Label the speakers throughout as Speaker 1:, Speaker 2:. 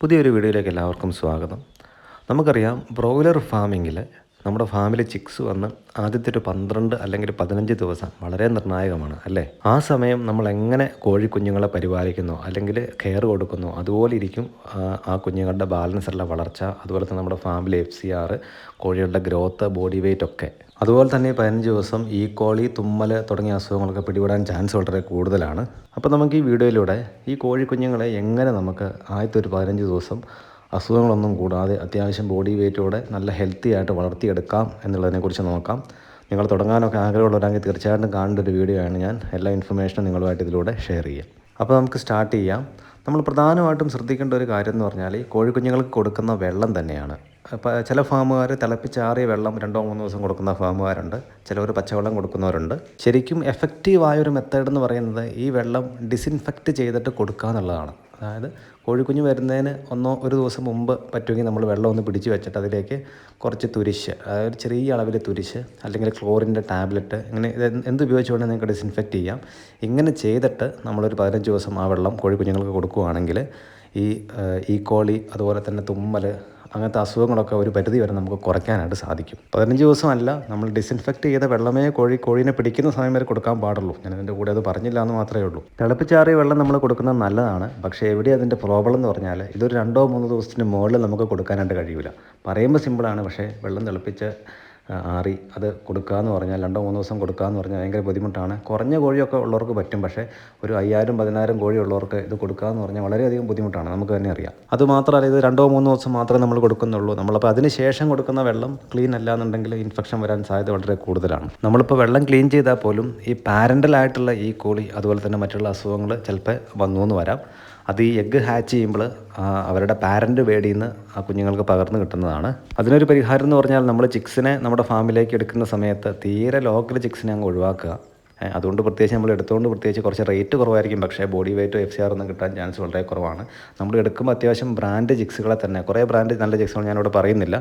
Speaker 1: പുതിയൊരു വീഡിയോയിലേക്ക് എല്ലാവർക്കും സ്വാഗതം. നമുക്കറിയാം ബ്രോയിലർ ഫാമിങ്ങിൽ നമ്മുടെ ഫാമിലി ചിക്സ് വന്ന് ആദ്യത്തെ ഒരു പന്ത്രണ്ട് അല്ലെങ്കിൽ പതിനഞ്ച് ദിവസം വളരെ നിർണായകമാണ് അല്ലേ? ആ സമയം നമ്മൾ എങ്ങനെ കോഴിക്കുഞ്ഞുങ്ങളെ പരിപാലിക്കുന്നു അല്ലെങ്കിൽ കെയർ കൊടുക്കുന്നു അതുപോലെ ഇരിക്കും ആ, കുഞ്ഞുങ്ങളുടെ ബാലൻസ് ഉള്ള വളർച്ച അതുപോലെ തന്നെ നമ്മുടെ ഫാമിലി എഫ് സി ആർ കോഴികളുടെ ഗ്രോത്ത് ബോഡി വെയ്റ്റ് ഒക്കെ. അതുപോലെ തന്നെ പതിനഞ്ച് ദിവസം ഈ കോളി തുമ്മൽ തുടങ്ങിയ അസുഖങ്ങളൊക്കെ പിടിപെടാൻ ചാൻസ് വളരെ കൂടുതലാണ്. അപ്പോൾ നമുക്ക് ഈ വീഡിയോയിലൂടെ ഈ കോഴിക്കുഞ്ഞുങ്ങളെ എങ്ങനെ നമുക്ക് ആദ്യത്തെ ഒരു പതിനഞ്ച് ദിവസം അസുഖങ്ങളൊന്നും കൂടാതെ അത്യാവശ്യം ബോഡി വെയിറ്റോടെ നല്ല ഹെൽത്തി ആയിട്ട് വളർത്തിയെടുക്കാം എന്നുള്ളതിനെക്കുറിച്ച് നോക്കാം. നിങ്ങൾ തുടങ്ങാനൊക്കെ ആഗ്രഹമുള്ളവരാണെങ്കിൽ തീർച്ചയായിട്ടും കാണേണ്ട ഒരു വീഡിയോ ആണ് ഞാൻ. എല്ലാ ഇൻഫർമേഷനും നിങ്ങളുമായിട്ട് ഇതിലൂടെ ഷെയർ ചെയ്യാം. അപ്പോൾ നമുക്ക് സ്റ്റാർട്ട് ചെയ്യാം. നമ്മൾ പ്രധാനമായിട്ടും ശ്രദ്ധിക്കേണ്ട ഒരു കാര്യം എന്ന് പറഞ്ഞാൽ കോഴിക്കുഞ്ഞുങ്ങൾക്ക് കൊടുക്കുന്ന വെള്ളം തന്നെയാണ്. അപ്പോൾ ചില ഫാമുകാർ തിളപ്പിച്ചാറിയ വെള്ളം രണ്ടോ മൂന്നോ ദിവസം കൊടുക്കുന്ന ഫാമുകാരുണ്ട്. ചിലവർ പച്ചവെള്ളം കൊടുക്കുന്നവരുണ്ട്. ശരിക്കും എഫക്റ്റീവായൊരു ആയ ഒരു മെത്തേഡ് എന്ന് പറയുന്നത് ഈ വെള്ളം ഡിസിൻഫെക്റ്റ് ചെയ്തിട്ട് കൊടുക്കുക എന്നുള്ളതാണ്. അതായത് കോഴിക്കുഞ്ഞ് വരുന്നതിന് ഒന്നോ ഒരു ദിവസം മുമ്പ് പറ്റുമെങ്കിൽ നമ്മൾ വെള്ളം ഒന്ന് പിടിച്ച് വെച്ചിട്ട് അതിലേക്ക് കുറച്ച് തുരിശ് അതായത് ചെറിയ അളവിൽ തുരിശ് അല്ലെങ്കിൽ ക്ലോറിന്റെ ടാബ്ലറ്റ് ഇങ്ങനെ ഇത് എന്ത് ഉപയോഗിച്ചുകൊണ്ട് നിങ്ങൾക്ക് ഡിസിൻഫെക്റ്റ് ചെയ്യാം. ഇങ്ങനെ ചെയ്തിട്ട് നമ്മളൊരു പതിനഞ്ച് ദിവസം ആ വെള്ളം കോഴിക്കുഞ്ഞുങ്ങൾക്ക് കൊടുക്കുകയാണെങ്കിൽ ഈ ഈ കോളി അതുപോലെ തന്നെ തുമ്മൽ അങ്ങനത്തെ അസുഖങ്ങളൊക്കെ ഒരു പരിധി വരെ നമുക്ക് കുറയ്ക്കാനായിട്ട് സാധിക്കും. പതിനഞ്ച് ദിവസമല്ല നമ്മൾ ഡിസിൻഫെക്റ്റ് ചെയ്ത വെള്ളമേ കോഴി കോഴീനെ പിടിക്കുന്ന സമയം വരെ കൊടുക്കാൻ പാടുള്ളൂ. ഞാൻ അതിന്റെ കൂടെ അത് പറഞ്ഞില്ല എന്ന് മാത്രമേ ഉള്ളൂ. തിളപ്പിച്ചാറിയ വെള്ളം നമ്മൾ കൊടുക്കുന്നത് നല്ലതാണ്. പക്ഷേ എവിടെ അതിന്റെ പ്രോബ്ലം എന്ന് പറഞ്ഞാൽ ഇതൊരു രണ്ടോ മൂന്നോ ദിവസത്തിന് മുകളിൽ നമുക്ക് കൊടുക്കാനായിട്ട് കഴിയില്ല പറയുമ്പോൾ സിമ്പിളാണ് പക്ഷേ വെള്ളം തിളപ്പിച്ച് ആറി അത് കൊടുക്കുക എന്ന് പറഞ്ഞാൽ രണ്ടോ മൂന്നോ ദിവസം കൊടുക്കുക എന്ന് പറഞ്ഞാൽ ഭയങ്കര ബുദ്ധിമുട്ടാണ്. കുറഞ്ഞ കോഴിയൊക്കെ ഉള്ളവർക്ക് പറ്റും പക്ഷേ ഒരു അയ്യായിരം പതിനായിരം കോഴി ഉള്ളവർക്ക് ഇത് കൊടുക്കുക എന്ന് പറഞ്ഞാൽ വളരെയധികം ബുദ്ധിമുട്ടാണ്. നമുക്ക് തന്നെ അറിയാം. അത് മാത്രമല്ല ഇത് രണ്ടോ മൂന്നോ ദിവസം മാത്രമേ നമ്മൾ കൊടുക്കുന്നുള്ളൂ. നമ്മളപ്പോൾ അതിന് ശേഷം കൊടുക്കുന്ന വെള്ളം ക്ലീൻ അല്ല എന്നുണ്ടെങ്കിൽ ഇൻഫെക്ഷൻ വരാൻ സാധ്യത വളരെ കൂടുതലാണ്. നമ്മളിപ്പോൾ വെള്ളം ക്ലീൻ ചെയ്താൽ പോലും ഈ പാരന്റലായിട്ടുള്ള ഈ കോളി അതുപോലെ തന്നെ മറ്റുള്ള അസുഖങ്ങൾ ചിലപ്പോൾ വന്നു എന്ന് വരാം. അത് ഈ എഗ്ഗ് ഹാച്ച് ചെയ്യുമ്പോൾ അവരുടെ പാരന്റ് വേടിയിൽ നിന്ന് ആ കുഞ്ഞുങ്ങൾക്ക് പകർന്നു കിട്ടുന്നതാണ്. അതിനൊരു പരിഹാരം എന്ന് പറഞ്ഞാൽ നമ്മൾ ചിക്സിനെ നമ്മുടെ ഫാമിലേക്ക് എടുക്കുന്ന സമയത്ത് തീരെ ലോക്കൽ ചിക്സിനെ അങ്ങ് ഒഴിവാക്കുക. അതുകൊണ്ട് പ്രത്യേകിച്ച് നമ്മൾ എടുത്തുകൊണ്ട് പ്രത്യേകിച്ച് കുറച്ച് റേറ്റ് കുറവായിരിക്കും. പക്ഷേ ബോഡി വെയിറ്റോ എഫ് സി ആർ ഒന്നും കിട്ടാൻ ചാൻസ് വളരെ കുറവാണ്. നമ്മൾ എടുക്കുമ്പോൾ അത്യാവശ്യം ബ്രാൻഡ് ജിക്സുകളെ തന്നെ കുറേ ബ്രാൻഡ് നല്ല ജിക്സുകൾ ഞാനിവിടെ പറയുന്നില്ല.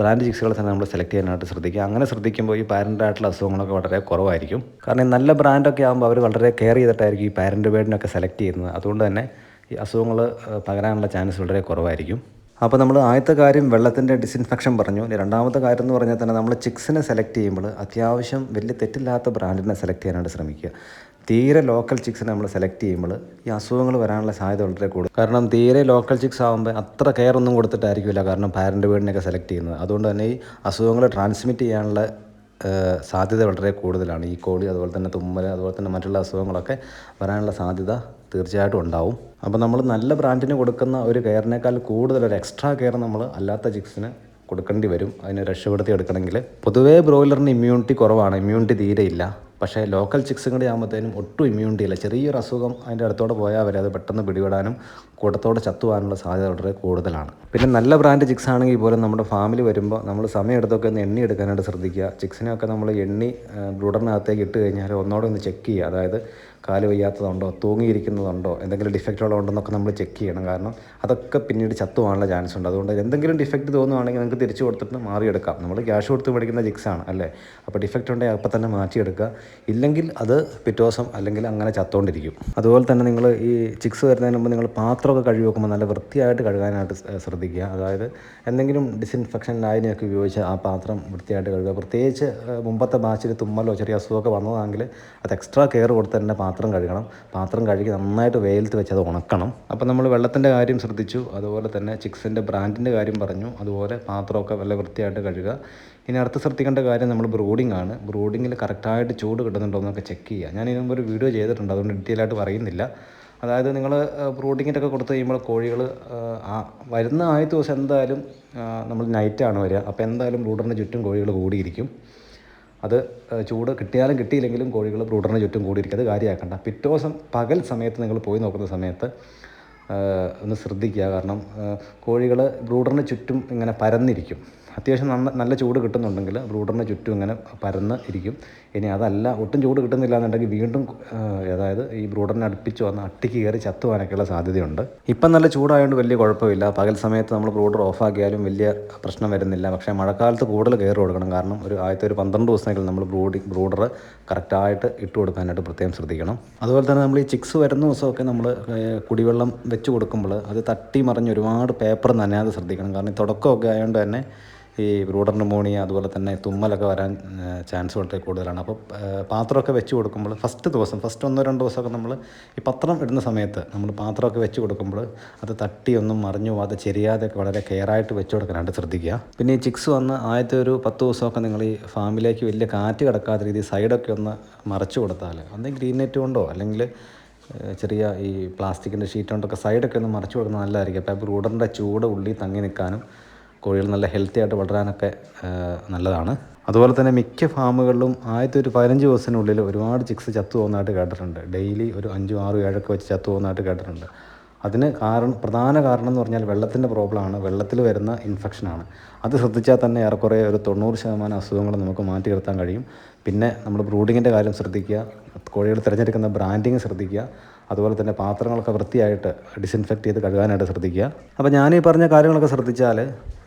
Speaker 1: ബ്രാൻഡ് ജിക്സുകളെ തന്നെ നമ്മൾ സെലക്ട് ചെയ്യാനായിട്ട് ശ്രദ്ധിക്കുക. അങ്ങനെ ശ്രദ്ധിക്കുമ്പോൾ ഈ പാരന്റായിട്ടുള്ള അസുഖങ്ങളൊക്കെ വളരെ കുറവായിരിക്കും. കാരണം നല്ല ബ്രാൻഡൊക്കെ ആകുമ്പോൾ അവർ വളരെ കെയർ ചെയ്തിട്ടായിരിക്കും ഈ പാരന്റ് ബേഡിനൊക്കെ സെലക്ട് ചെയ്യുന്നത്. അതുകൊണ്ട് തന്നെ ഈ അസുഖങ്ങൾ പകരാനുള്ള ചാൻസ് വളരെ കുറവായിരിക്കും. അപ്പോൾ നമ്മൾ ആദ്യത്തെ കാര്യം വെള്ളത്തിന്റെ ഡിസിൻഫെക്ഷൻ പറഞ്ഞു. രണ്ടാമത്തെ കാര്യം എന്ന് പറഞ്ഞാൽ തന്നെ നമ്മൾ ചിക്സിനെ സെലക്ട് ചെയ്യുമ്പോൾ അത്യാവശ്യം വലിയ തെറ്റില്ലാത്ത ബ്രാൻഡിനെ സെലക്ട് ചെയ്യാനായിട്ട് ശ്രമിക്കുക. തീരെ ലോക്കൽ ചിക്സിനെ നമ്മൾ സെലക്ട് ചെയ്യുമ്പോൾ ഈ അസുഖങ്ങൾ വരാനുള്ള സാധ്യത വളരെ കൂടുതൽ കാരണം തീരെ ലോക്കൽ ചിക്സ് ആകുമ്പോൾ അത്ര കെയർ ഒന്നും കൊടുത്തിട്ടായിരിക്കില്ല കാരണം പാരന്റ് വീടിനൊക്കെ സെലക്ട് ചെയ്യുന്നത്. അതുകൊണ്ട് തന്നെ ഈ അസുഖങ്ങൾ ട്രാൻസ്മിറ്റ് ചെയ്യാനുള്ള സാധ്യത വളരെ കൂടുതലാണ്. ഈ കോളി അതുപോലെ തന്നെ തുമ്മൽ അതുപോലെ തന്നെ മറ്റുള്ള അസുഖങ്ങളൊക്കെ വരാനുള്ള സാധ്യത തീർച്ചയായിട്ടും ഉണ്ടാവും. അപ്പോൾ നമ്മൾ നല്ല ബ്രാൻഡിന് കൊടുക്കുന്ന ഒരു കെയറിനേക്കാൾ കൂടുതൽ ഒരു എക്സ്ട്രാ കെയർ നമ്മൾ അല്ലാത്ത ചിക്സിന് കൊടുക്കേണ്ടി വരും. അതിനെ രക്ഷപ്പെടുത്തി എടുക്കണമെങ്കിൽ പൊതുവേ ബ്രോയിലറിന് ഇമ്മ്യൂണിറ്റി കുറവാണ്. ഇമ്മ്യൂണിറ്റി തീരെ ഇല്ല. പക്ഷേ ലോക്കൽ ചിക്സും കൂടി ആകുമ്പോഴത്തേനും ഒട്ടും ഇമ്മ്യൂണിറ്റി ഇല്ല. ചെറിയൊരു അസുഖം അതിന്റെ അടുത്തോടെ പോയാൽ വരെ അത് പെട്ടെന്ന് പിടിപെടാനും കൂട്ടത്തോടെ ചത്തുവാനുള്ള സാധ്യത വളരെ കൂടുതലാണ്. പിന്നെ നല്ല ബ്രാൻഡ് ചിക്സ് ആണെങ്കിൽ പോലും നമ്മുടെ ഫാമിലി വരുമ്പോൾ നമ്മൾ സമയമെടുത്തൊക്കെ ഒന്ന് എണ്ണി എടുക്കാനായിട്ട് ശ്രദ്ധിക്കുക. ചിക്സിനെയൊക്കെ നമ്മൾ എണ്ണി ബ്രൂഡറിനകത്തേക്ക് ഇട്ട് കഴിഞ്ഞാൽ ഒന്നോടെ ഒന്ന് ചെക്ക് ചെയ്യുക. അതായത് കാൽ വയ്യാത്തതുണ്ടോ തൂങ്ങിയിരിക്കുന്നതുണ്ടോ എന്തെങ്കിലും ഡിഫക്റ്റുകളോ ഉണ്ടെന്നൊക്കെ നമ്മൾ ചെക്ക് ചെയ്യണം. കാരണം അതൊക്കെ പിന്നീട് ചത്തുവാനുള്ള ചാൻസ് ഉണ്ട്. അതുകൊണ്ട് എന്തെങ്കിലും ഡിഫക്റ്റ് തോന്നുവാണെങ്കിൽ നിങ്ങൾക്ക് തിരിച്ചു കൊടുത്തിട്ട് മാറിയെടുക്കാം. നമ്മൾ ക്യാഷ് കൊടുത്ത് മേടിക്കുന്ന ജിക്സാണ് അല്ലേ? അപ്പോൾ ഡിഫക്റ്റ് ഉണ്ടെങ്കിൽ അപ്പം തന്നെ മാറ്റിയെടുക്കുക. ഇല്ലെങ്കിൽ അത് പിറ്റേ ദിവസം അല്ലെങ്കിൽ അങ്ങനെ ചത്തുകൊണ്ടിരിക്കും അതുപോലെ തന്നെ നിങ്ങൾ ഈ ചിക്സ് വരുന്നതിന് മുമ്പ് നിങ്ങൾ പാത്രമൊക്കെ കഴുകി വെക്കുമ്പോൾ നല്ല വൃത്തിയായിട്ട് കഴുകാനായിട്ട് ശ്രദ്ധിക്കുക. അതായത് എന്തെങ്കിലും ഡിസിൻഫെക്ഷൻ ലായനിയൊക്കെ ഉപയോഗിച്ച് ആ പാത്രം വൃത്തിയായിട്ട് കഴുകുക. പ്രത്യേകിച്ച് മുമ്പത്തെ ബാച്ചിൽ തുമ്മലോ ചെറിയ അസുഖമൊക്കെ വന്നതാണെങ്കിൽ അത് എക്സ്ട്രാ കെയർ കൊടുത്ത് തന്നെ പാത്രം കഴുകണം. പാത്രം കഴുകി നന്നായിട്ട് വെയിലത്ത് വെച്ച് അത് ഉണക്കണം. അപ്പോൾ നമ്മൾ വെള്ളത്തിന്റെ കാര്യം ശ്രദ്ധിച്ചു. അതുപോലെ തന്നെ ചിക്സിന്റെ ബ്രാൻഡിന്റെ കാര്യം പറഞ്ഞു. അതുപോലെ പാത്രമൊക്കെ നല്ല വൃത്തിയായിട്ട് കഴുകുക. ഇനി അടുത്ത് ശ്രദ്ധിക്കേണ്ട കാര്യം നമ്മൾ ബ്രൂഡിംഗ് ആണ്. ബ്രൂഡിങ്ങിൽ കറക്റ്റായിട്ട് ചൂട് കിട്ടുന്നുണ്ടോ എന്നൊക്കെ ചെക്ക് ചെയ്യുക. ഞാൻ ഇതിന് മുമ്പ് ഒരു വീഡിയോ ചെയ്തിട്ടുണ്ട്. അതുകൊണ്ട് ഡീറ്റെയിൽ ആയിട്ട് പറയുന്നില്ല. അതായത് നിങ്ങൾ ബ്രൂഡിങ്ങിന്റെ ഒക്കെ കൊടുത്തു കഴിയുമ്പോൾ കോഴികൾ വരുന്ന ആദ്യത്തെ ദിവസം എന്തായാലും നമ്മൾ നൈറ്റാണ് വരിക. അപ്പോൾ എന്തായാലും ബ്രൂഡറിന്റെ ചുറ്റും കോഴികൾ കൂടിയിരിക്കും. അത് ചൂട് കിട്ടിയാലും കിട്ടിയില്ലെങ്കിലും കോഴികൾ ബ്രൂഡറിന് ചുറ്റും കൂടിയിരിക്കും. അത് കാര്യമാക്കണ്ട. പിറ്റേ ദിവസം പകൽ സമയത്ത് നിങ്ങൾ പോയി നോക്കുന്ന സമയത്ത് ഒന്ന് ശ്രദ്ധിക്കുക. കാരണം കോഴികൾ ബ്രൂഡറിന് ചുറ്റും ഇങ്ങനെ പരന്നിരിക്കും. അത്യാവശ്യം നന്ന നല്ല ചൂട് കിട്ടുന്നുണ്ടെങ്കിൽ ബ്രൂഡറിന് ചുറ്റും ഇങ്ങനെ പരന്ന് ഇരിക്കും. ഇനി അതല്ല ഒട്ടും ചൂട് കിട്ടുന്നില്ല എന്നുണ്ടെങ്കിൽ വീണ്ടും അതായത് ഈ ബ്രൂഡറിനെ അടുപ്പിച്ച് വന്ന് അട്ടിക്ക് കയറി ചത്തുവാനൊക്കെയുള്ള സാധ്യതയുണ്ട്. ഇപ്പം നല്ല ചൂടായതുകൊണ്ട് വലിയ കുഴപ്പമില്ല. പകൽ സമയത്ത് നമ്മൾ ബ്രൂഡർ ഓഫാക്കിയാലും വലിയ പ്രശ്നം വരുന്നില്ല. പക്ഷേ മഴക്കാലത്ത് കൂടുതൽ കയറി കൊടുക്കണം. കാരണം ഒരു ആദ്യത്തെ ഒരു പന്ത്രണ്ട് ദിവസമെങ്കിലും നമ്മൾ ബ്രൂഡി ബ്രൂഡർ കറക്റ്റായിട്ട് ഇട്ട് കൊടുക്കാനായിട്ട് പ്രത്യേകം ശ്രദ്ധിക്കണം. അതുപോലെ തന്നെ നമ്മൾ ഈ ചിക്സ് വരുന്ന ദിവസമൊക്കെ നമ്മൾ കുടിവെള്ളം വെച്ച് കൊടുക്കുമ്പോൾ അത് തട്ടി മറിഞ്ഞ് ഒരുപാട് പേപ്പർ നനയാതെ ശ്രദ്ധിക്കണം. കാരണം തുടക്കമൊക്കെ ആയതുകൊണ്ട് തന്നെ ഈ ബ്രൂഡർ ന്യൂമോണിയ അതുപോലെ തന്നെ തുമ്മലൊക്കെ വരാൻ ചാൻസ് വളരെ കൂടുതലാണ്. അപ്പോൾ പാത്രമൊക്കെ വെച്ച് കൊടുക്കുമ്പോൾ ഫസ്റ്റ് ദിവസം ഫസ്റ്റ് ഒന്നോ രണ്ടോ ദിവസമൊക്കെ നമ്മൾ ഈ പത്രം ഇടുന്ന സമയത്ത് നമ്മൾ പാത്രമൊക്കെ വെച്ച് കൊടുക്കുമ്പോൾ അത് തട്ടി ഒന്നും മറിഞ്ഞു പോകാതെ ചെരിയാതെയൊക്കെ വളരെ കെയറായിട്ട് വെച്ച് കൊടുക്കാനായിട്ട് ശ്രദ്ധിക്കുക. പിന്നെ ഈ ചിക്സ് വന്ന് ആദ്യത്തെ ഒരു പത്ത് ദിവസമൊക്കെ നിങ്ങൾ ഈ ഫാമിലേക്ക് വലിയ കാറ്റ് കിടക്കാത്ത രീതിയിൽ സൈഡൊക്കെ ഒന്ന് മറച്ചു കൊടുത്താൽ അന്നേ ഗ്രീൻ നെറ്റ് കൊണ്ടോ അല്ലെങ്കിൽ ചെറിയ ഈ പ്ലാസ്റ്റിക്കിന്റെ ഷീറ്റ് കൊണ്ടൊക്കെ സൈഡൊക്കെ ഒന്ന് മറച്ചു കൊടുക്കുന്നത് നല്ലതായിരിക്കും. അപ്പോൾ ബ്രൂഡറിന്റെ ചൂട് ഉള്ളിൽ തങ്ങി നിൽക്കാനും കോഴികൾ നല്ല ഹെൽത്തി ആയിട്ട് വളരാനൊക്കെ നല്ലതാണ്. അതുപോലെ തന്നെ മിക്ക ഫാമുകളിലും ആദ്യത്തെ ഒരു പതിനഞ്ച് ദിവസത്തിനുള്ളിൽ ഒരുപാട് ചിക്സ് ചത്തു പോകുന്നതായിട്ട് കേട്ടിട്ടുണ്ട്. ഡെയിലി ഒരു അഞ്ചും ആറും ഏഴൊക്കെ വെച്ച് ചത്തു പോകുന്നതായിട്ട് കേട്ടിട്ടുണ്ട്. അതിന് കാരണം പ്രധാന കാരണം എന്ന് പറഞ്ഞാൽ വെള്ളത്തിന്റെ പ്രോബ്ലമാണ് വെള്ളത്തിൽ വരുന്ന ഇൻഫെക്ഷനാണ് അത് ശ്രദ്ധിച്ചാൽ തന്നെ ഏറെക്കുറെ ഒരു തൊണ്ണൂറ് ശതമാനം അസുഖങ്ങൾ നമുക്ക് മാറ്റി നിർത്താൻ കഴിയും. പിന്നെ നമ്മൾ ബ്രൂഡിങ്ങിന്റെ കാര്യം ശ്രദ്ധിക്കുക കോഴികൾ തിരഞ്ഞെടുക്കുന്ന ബ്രാൻഡിങ് ശ്രദ്ധിക്കുക. അതുപോലെ തന്നെ പാത്രങ്ങളൊക്കെ വൃത്തിയായിട്ട് ഡിസിൻഫെക്റ്റ് ചെയ്ത് കഴുകാനായിട്ട് ശ്രദ്ധിക്കുക. അപ്പോൾ ഞാൻ ഈ പറഞ്ഞ കാര്യങ്ങളൊക്കെ ശ്രദ്ധിച്ചാൽ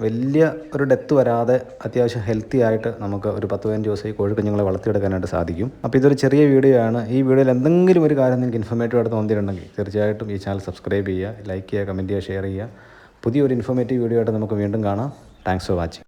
Speaker 1: വലിയ ഒരു ഡെത്ത് വരാതെ അത്യാവശ്യം ഹെൽത്തി ആയിട്ട് നമുക്ക് ഒരു പത്ത് പതിനഞ്ച് ദിവസം ഈ കോഴിക്കുഞ്ഞുങ്ങളെ വളർത്തിയെടുക്കാനായിട്ട് സാധിക്കും. അപ്പോൾ ഇതൊരു ചെറിയ വീഡിയോ ആണ്. ഈ വീഡിയോയിൽ എന്തെങ്കിലും ഒരു കാര്യം നിങ്ങൾക്ക് ഇൻഫോർമേറ്റീവ് ആയിട്ട് തോന്നിയിട്ടുണ്ടെങ്കിൽ തീർച്ചയായിട്ടും ഈ ചാനൽ സബ്സ്ക്രൈബ് ചെയ്യുക ലൈക്ക് ചെയ്യുക കമന്റ് ചെയ്യുക ഷെയർ ചെയ്യുക. പുതിയൊരു ഇൻഫോർമേറ്റീവ് വീഡിയോ ആയിട്ട് നമുക്ക് വീണ്ടും കാണാം. Thanks for watching